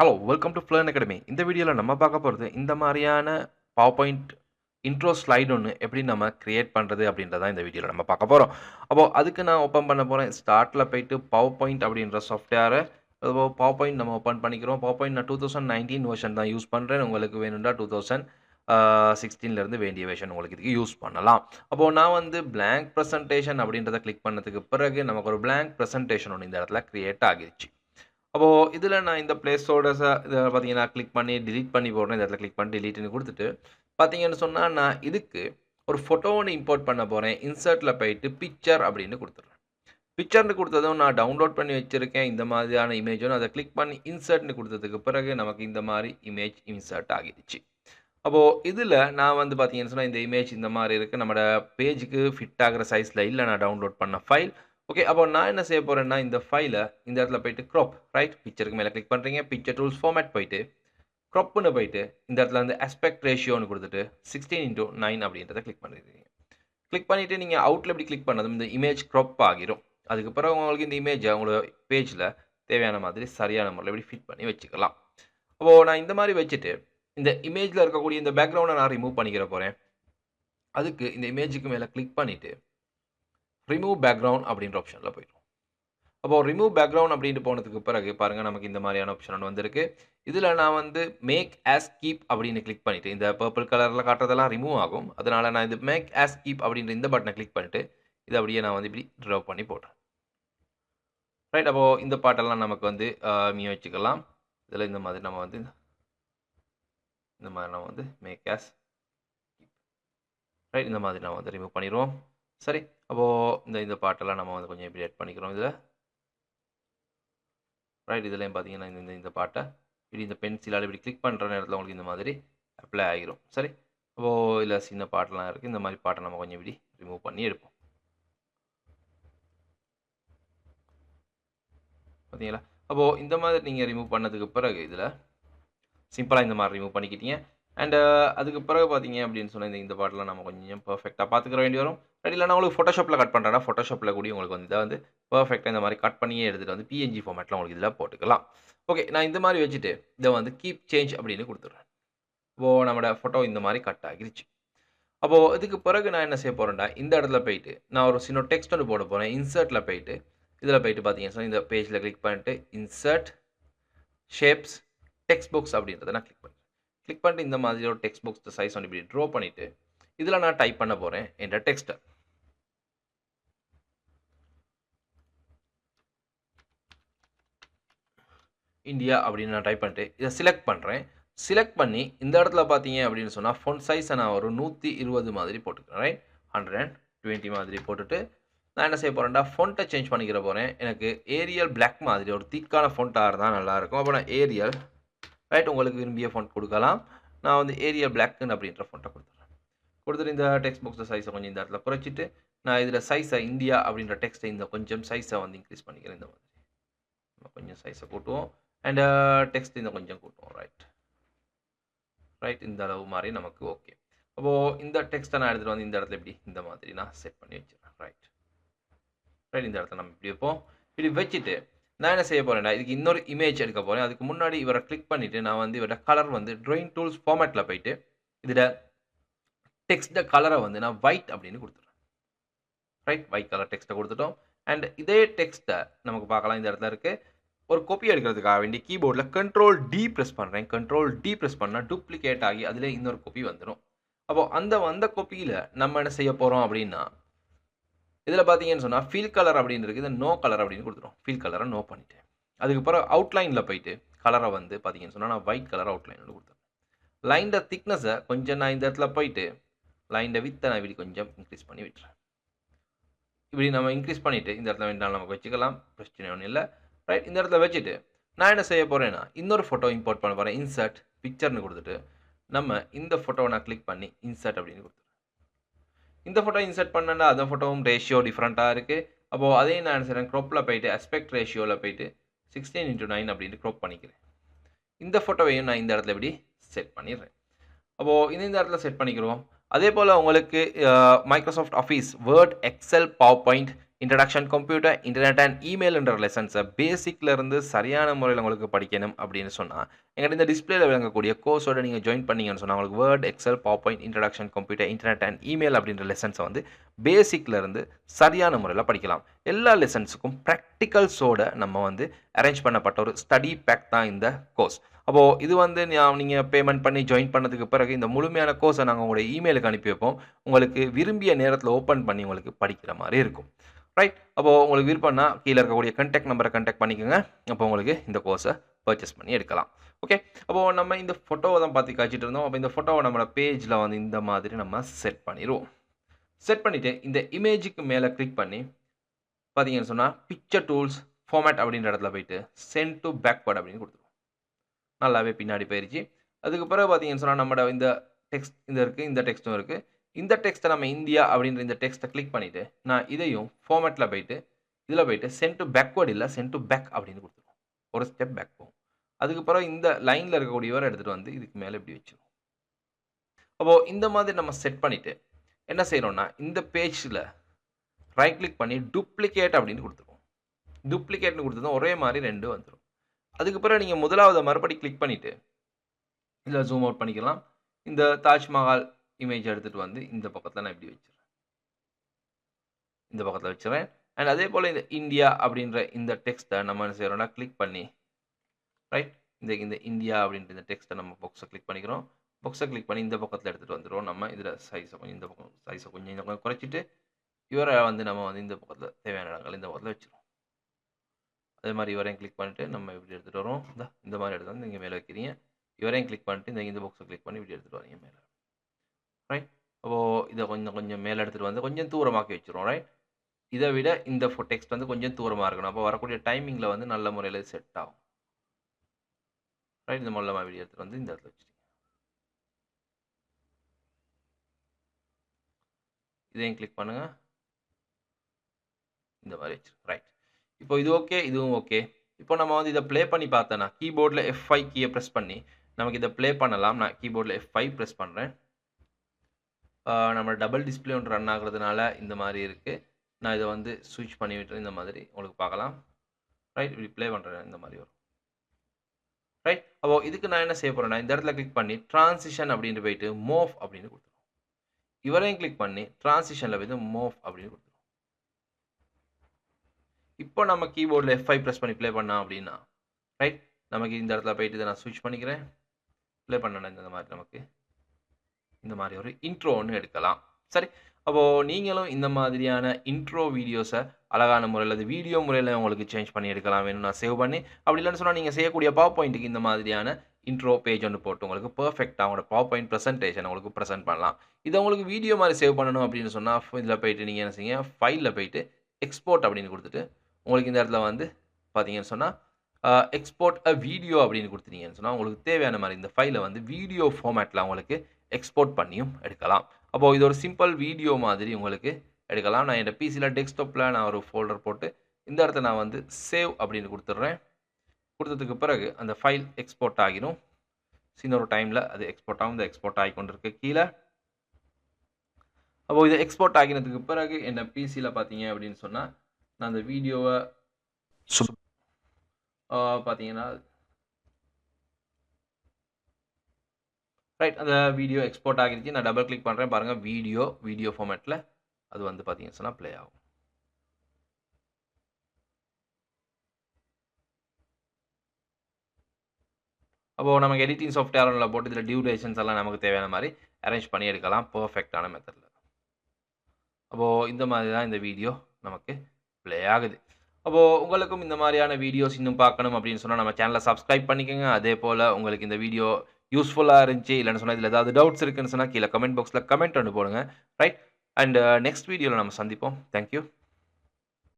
Hello welcome to Flearn Academy இந்த வீடியோவில் நம்ம பார்க்க போகிறது இந்த மாதிரியான பவர் பாயிண்ட் இன்ட்ரோ ஸ்லைடு ஒன்று எப்படி நம்ம கிரியேட் பண்ணுறது அப்படின்றத இந்த வீடியோவில் நம்ம பார்க்க போகிறோம் அப்போது அதுக்கு நான் ஓப்பன் பண்ண போகிறேன் ஸ்டார்ட்டில் போயிட்டு பவர் பாயிண்ட் அப்படின்ற சாஃப்ட்வேரை பவர் பாயிண்ட் நம்ம ஓப்பன் பண்ணிக்கிறோம். பவர் பாயிண்ட் நான் டூ தௌசண்ட் நைன்டீன் வெர்ஷன் தான் யூஸ் பண்ணுறேன் உங்களுக்கு வேணும்னா டூ தௌசண்ட் சிக்ஸ்டீன்லேருந்து வேண்டிய வெர்ஷன் உங்களுக்கு இதுக்கு யூஸ் பண்ணலாம். அப்போது நான் வந்து பிளாங்க் ப்ரெசன்டேஷன் அப்படின்றத கிளிக் பண்ணதுக்கு பிறகு நமக்கு ஒரு பிளாங்க் ப்ரெசன்டேஷன் ஒன்று இந்த இடத்துல க்ரியேட் ஆகிடுச்சு அப்போது இதில் நான் இந்த பிளேஸோட இதை பார்த்தீங்கன்னா கிளிக் பண்ணி டிலீட் பண்ணி போடுறேன். இந்த இடத்துல கிளிக் பண்ணி டிலீட்னு கொடுத்துட்டு பார்த்தீங்கன்னு சொன்னால் நான் இதுக்கு ஒரு ஃபோட்டோ ஒன்று இம்போர்ட் பண்ண போகிறேன் இன்சர்ட்டில் போயிட்டு பிக்சர் அப்படின்னு கொடுத்துட்றேன். பிக்சர்னு கொடுத்ததும் நான் டவுன்லோட் பண்ணி வச்சுருக்கேன். இந்த மாதிரியான இமேஜும் அதை கிளிக் பண்ணி இன்சர்ட்னு கொடுத்ததுக்கு பிறகு நமக்கு இந்த மாதிரி இமேஜ் இன்சர்ட் ஆகிடுச்சு. அப்போது இதில் நான் வந்து பார்த்தீங்கன்னு சொன்னால் இந்த இமேஜ் இந்த மாதிரி இருக்குது நம்மளோட பேஜுக்கு ஃபிட் ஆகிற சைஸில் இல்லை. நான் டவுன்லோட் பண்ண ஃபைல் ஓகே அப்போ நான் என்ன செய்ய போகிறேன்னா இந்த ஃபைலை இந்த இடத்துல போயிட்டு க்ராப் ரைட் பிக்சருக்கு மேலே கிளிக் பண்ணுறீங்க பிக்சர் டூல்ஸ் ஃபார்மேட் போயிட்டு க்ராப்னு போயிட்டு இந்த இடத்துல வந்து அஸ்பெக்ட் ரேஷியோன்னு கொடுத்துட்டு சிக்ஸ்டீன் இன்டூ நைன் அப்படின்றத கிளிக் பண்ணிடுறீங்க. கிளிக் பண்ணிவிட்டு நீங்கள் அவுட்டில் இப்படி கிளிக் பண்ணதும் இந்த இமேஜ் க்ராப் ஆகிரும். அதுக்கு பிறகு உங்களுக்கு இந்த இமேஜை உங்களோட பேஜில் தேவையான மாதிரி சரியான முறையில் இப்படி ஃபிட் பண்ணி வச்சுக்கலாம். அப்போது நான் இந்த மாதிரி வச்சுட்டு இந்த இமேஜில் இருக்கக்கூடிய இந்த பேக்ரவுண்டை நான் ரிமூவ் பண்ணிக்கிற போகிறேன் அதுக்கு இந்த இமேஜுக்கு மேலே கிளிக் பண்ணிவிட்டு ரிமூவ் பேக்ரவுண்ட் அப்படின்ற ஆப்ஷனில் போயிடும். அப்போது ரிமூவ் பேக்ரவுண்ட் அப்படின்ட்டு போனதுக்கு பிறகு பாருங்கள் நமக்கு இந்த மாதிரியான ஆப்ஷன் ஒன்று வந்திருக்கு. இதில் நான் வந்து மேக் ஆஸ் கீப் அப்படின்னு கிளிக் பண்ணிவிட்டு இந்த பர்பிள் கலரில் காட்டுறதெல்லாம் ரிமூவ் ஆகும். அதனால் நான் இது மேக் ஆஸ் கீப் அப்படின்ற இந்த பட்டனை கிளிக் பண்ணிவிட்டு இதை அப்படியே நான் வந்து இப்படி ட்ரா பண்ணி போடுறேன். ரைட் அப்போது இந்த பாட்டெல்லாம் நமக்கு வந்து மீ வச்சுக்கலாம். இதில் இந்த மாதிரி நம்ம வந்து இந்த மாதிரி நம்ம வந்து மேக் ஆஸ் ரைட் இந்த மாதிரி நம்ம வந்து ரிமூவ் பண்ணிடுவோம். சரி அப்போது இந்த இந்த பாட்டெல்லாம் நம்ம வந்து கொஞ்சம் இப்படி ஆட் பண்ணிக்கிறோம் இதில்? ரைட் இதுலேயும் பார்த்தீங்கன்னா இந்த இந்த இந்த பாட்டை இப்படி இந்த பென்சிலால் இப்படி கிளிக் பண்ணுற நேரத்தில் உங்களுக்கு இந்த மாதிரி அப்ளை ஆகிரும். சரி அப்போது இல்லை சின்ன பாட்டெல்லாம் இருக்குது இந்த மாதிரி பாட்டை நம்ம கொஞ்சம் இப்படி ரிமூவ் பண்ணி எடுப்போம். பார்த்தீங்களா? அப்போது இந்த மாதிரி நீங்கள் ரிமூவ் பண்ணதுக்கு பிறகு இதில் சிம்பிளாக இந்த மாதிரி ரிமூவ் பண்ணிக்கிட்டீங்க. அண்டு அதுக்கு பிறகு பார்த்தீங்க அப்படின்னு சொன்னால் இந்த இந்த பாட்டெலாம் நம்ம கொஞ்சம் பர்ஃபெக்டாக பார்த்துக்கிற வேண்டி வரும். இல்லைனா இல்லை நான் உங்களுக்கு ஃபோட்டோஷாப்பில் கட் பண்ணுறேன்னா ஃபோட்டோஷாப்பில் கூட உங்களுக்கு வந்து இதை வந்து பர்ஃபெக்டாக இந்த மாதிரி கட் பண்ணியே எடுத்துகிட்டு வந்து பிஎன்ஜி ஃபார்மேட்டில் உங்களுக்கு இதில் போட்டுக்கலாம். ஓகே நான் இந்த மாதிரி வச்சுட்டு இதை வந்து கீப் சேஞ்ச் அப்படின்னு கொடுத்துட்றேன். இப்போது நம்மளோட ஃபோட்டோ இந்த மாதிரி கட் ஆகிருச்சு. அப்போது இதுக்கு பிறகு நான் என்ன செய்ய போகிறேன்டா இந்த இடத்துல போயிட்டு நான் ஒரு சின்ன டெக்ஸ்ட் ஒன்று போட போகிறேன் இன்சர்ட்டில் போயிட்டு இதில் போயிட்டு பார்த்தீங்கன்னா இந்த பேஜில் கிளிக் பண்ணிட்டு இன்சர்ட் ஷேப்ஸ் டெக்ஸ்ட் புக்ஸ் அப்படின்றத நான் கிளிக் பண்ணுறேன் கிளிக் பண்ணிட்டு இந்த மாதிரி ஒரு டெக்ஸ்ட் புக்ஸ் சைஸ் ஒன்று இப்படி ட்ரா பண்ணிவிட்டு இதில் நான் டைப் பண்ண போகிறேன் என்ற டெக்ஸ்ட்டை இந்தியா அப்படின்னு நான் டைப் பண்ணிட்டு இதை செலக்ட் பண்ணுறேன் செலக்ட் பண்ணி இந்த இடத்துல பார்த்தீங்க அப்படின்னு சொன்னால் ஃபோன் சைஸை நான் ஒரு நூற்றி இருபது மாதிரி போட்டுக்கிறேன் ரைட் ஹண்ட்ரட் அண்ட் டுவெண்ட்டி மாதிரி போட்டுட்டு நான் என்ன செய்ய போகிறேன்டா ஃபோன்ட்டை சேஞ்ச் பண்ணிக்கிற போகிறேன் எனக்கு ஏரியல் பிளாக் மாதிரி ஒரு திக்கான ஃபோன்ட்டாக இருந்தால் நல்லாயிருக்கும். அப்போ நான் ஏரியல் ரைட் உங்களுக்கு விரும்பிய ஃபோன் கொடுக்கலாம். நான் வந்து ஏரியல் பிளாக்குன்னு அப்படின்ற ஃபோன்ட்டை கொடுத்துட்றேன். கொடுத்துட்டு இந்த டெக்ஸ்ட் புக்ஸை சைஸை கொஞ்சம் இந்த இடத்துல குறைச்சிட்டு நான் இதில் சைஸை இந்தியா அப்படின்ற டெக்ஸ்ட்டை இந்த கொஞ்சம் சைஸை வந்து இன்க்ரீஸ் பண்ணிக்கிறேன் இந்த மாதிரி. கொஞ்சம் சைஸை கூட்டுவோம். அண்ட் டெக்ஸ்ட் uh, இந்த கொஞ்சம் கூட்டுவோம் ரைட் ரைட் இந்த அளவு மாதிரி நமக்கு ஓகே அப்போது இந்த டெக்ஸ்ட்டை நான் எடுத்துகிட்டு வந்து இந்த இடத்துல இப்படி இந்த மாதிரி நான் செட் பண்ணி வச்சுருக்கேன் ரைட் ரைட் இந்த இடத்துல நம்ம இப்படி வைப்போம். இப்படி வச்சுட்டு நான் என்ன செய்ய போகிறேன்னா இதுக்கு இன்னொரு இமேஜ் எடுக்க போகிறேன் அதுக்கு முன்னாடி இவரை கிளிக் பண்ணிவிட்டு நான் வந்து இவரோட கலர் வந்து ட்ராயிங் டூல்ஸ் ஃபார்மேட்டில் போயிட்டு இதில் டெக்ஸ்ட கலரை வந்து நான் ஒயிட் அப்படின்னு கொடுத்துட்றேன். ரைட் ஒயிட் கலர் டெக்ஸ்ட்டை கொடுத்துட்டோம். அண்ட் இதே டெக்ஸ்ட்டை நமக்கு பார்க்கலாம். இந்த இடத்துல இருக்குது ஒரு கோப்பி எடுக்கிறதுக்காக வேண்டி கீபோர்டில் கண்ட்ரோல் டி ப்ரெஸ் பண்ணுறேன் கண்ட்ரோல் டி ப்ரெஸ் பண்ணால் டூப்ளிகேட் ஆகி அதில் இன்னொரு கோப்பி வந்துடும் அப்போது அந்த வந்த கோப்பியில் நம்ம என்ன செய்ய போகிறோம் அப்படின்னா இதில் பார்த்தீங்கன்னு சொன்னால் ஃபீல் கலர் அப்படின்னு இருக்குது நோ கலர் அப்படின்னு கொடுத்துரும். ஃபீல் கலரை நோ பண்ணிவிட்டேன் அதுக்கப்புறம் அவுட்லைனில் போயிட்டு கலரை வந்து பார்த்தீங்கன்னு சொன்னால் நான் ஒயிட் கலர் அவுட்லைன் கொடுத்துருவேன் லைனில் திக்னஸை கொஞ்சம் நான் இந்த இடத்துல போயிட்டு லைனில் வித்தை நான் இப்படி கொஞ்சம் இன்க்ரீஸ் பண்ணி விட்டுறேன். இப்படி நம்ம இன்க்ரீஸ் பண்ணிவிட்டு இந்த இடத்துல வேண்டாம் நமக்கு வச்சுக்கலாம். பிரச்சனை ஒன்றும் இல்லை. ரைட் இந்த இடத்துல வச்சுட்டு நான் என்ன செய்ய போகிறேன்னா இன்னொரு ஃபோட்டோ இம்போர்ட் பண்ண போகிறேன் இன்சர்ட் பிக்சர்னு கொடுத்துட்டு நம்ம இந்த ஃபோட்டோவை நான் கிளிக் பண்ணி இன்சர்ட் அப்படின்னு கொடுத்துருவேன் இந்த ஃபோட்டோ இன்சர்ட் பண்ணேன்னா அந்த ஃபோட்டோவும் ரேஷியோ டிஃப்ரெண்ட்டாக இருக்குது அப்போது அதையும் நான் என்ன செய்கிறேன் க்ரோப்பில் போயிட்டு அஸ்பெக்ட் ரேஷியோவில் போயிட்டு சிக்ஸ்டீன் இன்ட்டு நைன் அப்படின்ட்டு க்ரோப் பண்ணிக்கிறேன். இந்த ஃபோட்டோவையும் நான் இந்த இடத்துல இப்படி செட் பண்ணிடுறேன். அப்போது இந்த இந்த இடத்துல செட் பண்ணிக்கிறோம். அதே போல் உங்களுக்கு Microsoft Office Word Excel PowerPoint introduction computer internet and இமெயில்ன்ற லெசன்ஸை பேசிக்லேருந்து சரியான முறையில் உங்களுக்கு படிக்கணும் அப்படின்னு சொன்னால் எங்கிட்ட இந்த டிஸ்பிளேல விளங்கக்கூடிய கோர்ஸோட நீங்கள் ஜாயின் பண்ணீங்கன்னு சொன்னால் உங்களுக்கு Word Excel PowerPoint introduction computer internet and email அப்படின்ற லெசன்ஸை வந்து பேசிக்லேருந்து சரியான முறையில் படிக்கலாம். எல்லா லெசன்ஸுக்கும் ப்ராக்டிக்கல்ஸோட நம்ம வந்து அரேஞ்ச் பண்ணப்பட்ட ஒரு ஸ்டடி பேக் தான் இந்த கோர்ஸ் அப்போது இது வந்து நீங்கள் பேமெண்ட் பண்ணி ஜாயின் பண்ணதுக்கு பிறகு இந்த முழுமையான கோர்ஸை நாங்கள் உங்களுடைய இமெயிலுக்கு அனுப்பி வைப்போம். உங்களுக்கு விரும்பிய நேரத்தில் ஓப்பன் பண்ணி உங்களுக்கு படிக்கிற மாதிரி இருக்கும். ரைட் அப்போது உங்களுக்கு விருப்பம்னா கீழே இருக்கக்கூடிய கண்டாக்ட் நம்பரை கண்டாக்ட் பண்ணிக்கோங்க. அப்போ உங்களுக்கு இந்த கோர்ஸை பர்ச்சேஸ் பண்ணி எடுக்கலாம். ஓகே அப்போது நம்ம இந்த ஃபோட்டோவை தான் பார்த்து காய்ச்சிட்டு இருந்தோம். அப்போ இந்த ஃபோட்டோவை நம்மளோட பேஜில் வந்து இந்த மாதிரி நம்ம செட் பண்ணிடுவோம். செட் பண்ணிவிட்டு இந்த இமேஜுக்கு மேலே கிளிக் பண்ணி பார்த்தீங்கன்னு சொன்னால் பிக்சர் டூல்ஸ் ஃபார்மேட் அப்படின்ற இடத்துல போயிட்டு சென்ட் டு பேக்வர்ட் அப்படின்னு கொடுத்துருவோம். நல்லாவே பின்னாடி போயிடுச்சு அதுக்கு பிறகு பார்த்தீங்கன்னு சொன்னால் நம்மளோட இந்த டெக்ஸ்ட் இந்த இருக்குது இந்த டெக்ஸ்ட்டும் இருக்குது இந்த டெக்ஸ்ட்டை நம்ம இந்தியா அப்படின்ற இந்த டெக்ஸ்ட்டை கிளிக் பண்ணிவிட்டு நான் இதையும் ஃபார்மேட்டில் போயிட்டு இதில் போயிட்டு சென்ட் டு பேக்வர்ட் இல்லை சென்ட் டு பேக் அப்படின்னு கொடுத்துருவோம். ஒரு ஸ்டெப் பேக் போகும். அதுக்கு பிறகு இந்த லைனில் இருக்கக்கூடியவரை எடுத்துகிட்டு வந்து இதுக்கு மேலே இப்படி வச்சிடும் அப்போது இந்த மாதிரி நம்ம செட் பண்ணிவிட்டு என்ன செய்யணும்னா இந்த பேஜில் ரைட் கிளிக் பண்ணி டூப்ளிகேட் அப்படின்னு கொடுத்துருவோம். டூப்ளிகேட்னு கொடுத்ததும் ஒரே மாதிரி ரெண்டு வந்துடும் அதுக்கு பிறகு நீங்கள் முதலாவது மறுபடி கிளிக் பண்ணிவிட்டு இதில் ஜூம் அவுட் பண்ணிக்கலாம். இந்த தாஜ்மஹால் இமேஜ் எடுத்துகிட்டு வந்து இந்த பக்கத்தில் நான் இப்படி வச்சிடறேன். இந்த பக்கத்தில் வச்சுறேன் அண்ட் அதே போல் இந்த இந்தியா அப்படின்ற இந்த டெக்ஸ்ட்டை நம்ம என்ன செய்கிறோம்னா கிளிக் பண்ணி ரைட் இந்த இந்த இந்தியா அப்படின்ற இந்த டெக்ஸ்ட்டை நம்ம பாக்ஸை கிளிக் பண்ணிக்கிறோம். பாக்ஸை கிளிக் பண்ணி இந்த பக்கத்தில் எடுத்துகிட்டு வந்துடுவோம் நம்ம இதில் சைஸை கொஞ்சம் இந்த பக்கம் சைஸை கொஞ்சம் இந்த பக்கம் குறைச்சிட்டு இவரை வந்து நம்ம வந்து இந்த பக்கத்தில் தேவையான இடங்கள் இந்த பக்கத்தில் வச்சுருவோம். அதே மாதிரி இவரையும் கிளிக் பண்ணிட்டு நம்ம இப்படி எடுத்துகிட்டு வரோம் இந்த இந்த மாதிரி எடுத்து வந்து இங்கே மேலே வைக்கிறீங்க. இவரையும் கிளிக் பண்ணிட்டு இந்த இந்த பாக்ஸை கிளிக் பண்ணி இப்படி எடுத்துகிட்டு வரீங்க மேலே. ரைட் அப்போது இதை கொஞ்சம் கொஞ்சம் மேலே எடுத்துகிட்டு வந்து கொஞ்சம் தூரமாக்கி வச்சுருவோம் ரைட் இதை விட இந்த ஃபோ டெக்ஸ்ட் வந்து கொஞ்சம் தூரமாக இருக்கணும். அப்போ வரக்கூடிய டைமிங்கில் வந்து நல்ல முறையில் செட் ஆகும். ரைட் இந்த மொல்லமாக வீடியோ எடுத்துகிட்டு வந்து இந்த இடத்துல வச்சுருக்கேன் இதையும் கிளிக் பண்ணுங்கள் இந்த மாதிரி வச்சுருங்க ரைட் இப்போ இது ஓகே இதுவும் ஓகே இப்போ நம்ம வந்து இதை ப்ளே பண்ணி பார்த்தோன்னா கீபோர்டில் எஃப் ஃபைவ் கீயை ப்ரெஸ் பண்ணி நமக்கு இதை ப்ளே பண்ணலாம். நான் கீபோர்டில் எஃப் ஃபைவ் ப்ரெஸ் பண்ணுறேன் நம்ம டபுள் டிஸ்பிளே ஒன்று ரன் ஆகுறதுனால இந்த மாதிரி இருக்குது நான் இதை வந்து ஸ்விட்ச் பண்ணி விட்டு இந்த மாதிரி உங்களுக்கு பார்க்கலாம். ரைட் இப்படி ப்ளே பண்ணுறேன் இந்த மாதிரி வரும். ரைட் அப்போ இதுக்கு நான் என்ன செய்ய போகிறேன்னா இந்த இடத்துல கிளிக் பண்ணி ட்ரான்சிஷன் அப்படின்ட்டு போயிட்டு மோஃப் அப்படின்னு கொடுத்துருவோம். இவரையும் கிளிக் பண்ணி ட்ரான்சிஷனில் போயிட்டு மோஃப் அப்படின்னு கொடுத்துருவோம். இப்போ நம்ம கீபோர்டில் எஃப் ஃபைவ் ப்ரெஸ் பண்ணி ப்ளே பண்ணோம் அப்படின்னா ரைட் நமக்கு இந்த இடத்துல போயிட்டு இதை நான் ஸ்விட்ச் பண்ணிக்கிறேன். ப்ளே பண்ணேன் இந்த மாதிரி நமக்கு. இந்த மாதிரி ஒரு இன்ட்ரோ ஒன்று எடுக்கலாம். சரி அப்போது நீங்களும் இந்த மாதிரியான இன்ட்ரோ வீடியோஸை அழகான முறையில் அது வீடியோ முறையில் உங்களுக்கு சேஞ்ச் பண்ணி எடுக்கலாம் வேணும் நான் சேவ் பண்ணி அப்படி இல்லைன்னு சொன்னால் நீங்கள் செய்யக்கூடிய பவர் பாயிண்ட்டுக்கு இந்த மாதிரியான இன்ட்ரோ பேஜ் ஒன்று போட்டு உங்களுக்கு பர்ஃபெக்டாக உங்களோட பவர் பாயிண்ட் ப்ரெசன்டேஷன் உங்களுக்கு ப்ரெசென்ட் பண்ணலாம். இதை உங்களுக்கு வீடியோ மாதிரி சேவ் பண்ணணும் அப்படின்னு சொன்னால் இதில் போயிட்டு நீங்கள் என்ன செய்யுங்க ஃபைலில் போயிட்டு எக்ஸ்போர்ட் அப்படின்னு கொடுத்துட்டு உங்களுக்கு இந்த இடத்துல வந்து பார்த்தீங்கன்னு சொன்னால் எக்ஸ்போர்ட் அ வீடியோ அப்படின்னு கொடுத்துட்டீங்கன்னு சொன்னால் உங்களுக்கு தேவையான மாதிரி இந்த ஃபைலை வந்து வீடியோ ஃபார்மேட்டில் உங்களுக்கு எக்ஸ்போர்ட் பண்ணியும் எடுக்கலாம். அப்போது இது ஒரு சிம்பிள் வீடியோ மாதிரி உங்களுக்கு எடுக்கலாம். நான் என்னோட பிசியில் டெஸ்க்டாப்பில் நான் ஒரு ஃபோல்டர் போட்டு இந்த இடத்த நான் வந்து சேவ் அப்படின்னு கொடுத்துட்றேன். கொடுத்ததுக்கு பிறகு அந்த ஃபைல் எக்ஸ்போர்ட் ஆகிடும் இன்னொரு டைமில் அது எக்ஸ்போர்ட் ஆகும். இந்த எக்ஸ்போர்ட் ஆகி கொண்டு இருக்கு கீழே. அப்போது இது எக்ஸ்போர்ட் ஆகினதுக்கு பிறகு என்ன பிசியில் பார்த்தீங்க அப்படின்னு சொன்னால் நான் அந்த வீடியோவை பார்த்தீங்கன்னா ரைட் அந்த வீடியோ எக்ஸ்போர்ட் ஆகிருச்சு. நான் டபுள் கிளிக் பண்ணுறேன் பாருங்கள் வீடியோ வீடியோ ஃபார்மேட்டில் அது வந்து பார்த்தீங்கன்னு சொன்னால் ப்ளே ஆகும். அப்போது நமக்கு எடிட்டிங் சாஃப்ட்வேரில் போட்டு இதில் டியூரேஷன்ஸ் எல்லாம் நமக்கு தேவையான மாதிரி அரேஞ்ச் பண்ணி எடுக்கலாம். பர்ஃபெக்டான மெத்தடில் அப்போது இந்த மாதிரி தான் இந்த வீடியோ நமக்கு ப்ளே ஆகுது. அப்போது உங்களுக்கும் இந்த மாதிரியான வீடியோஸ் இன்னும் பார்க்கணும் அப்படின்னு சொன்னால் நம்ம சேனலை சப்ஸ்கிரைப் பண்ணிக்கோங்க. அதே போல் உங்களுக்கு இந்த வீடியோ யூஸ்ஃபுல்லாக இருந்துச்சு இல்லைன்னு சொன்னால் இதில் ஏதாவது டவுட்ஸ் இருக்குன்னு சொன்னால் கீழே கமெண்ட் பாக்ஸில் கமெண்ட் ஒன்று போடுங்க. ரைட் அண்ட் நெக்ஸ்ட் வீடியோவில் நம்ம சந்திப்போம். தேங்க்யூ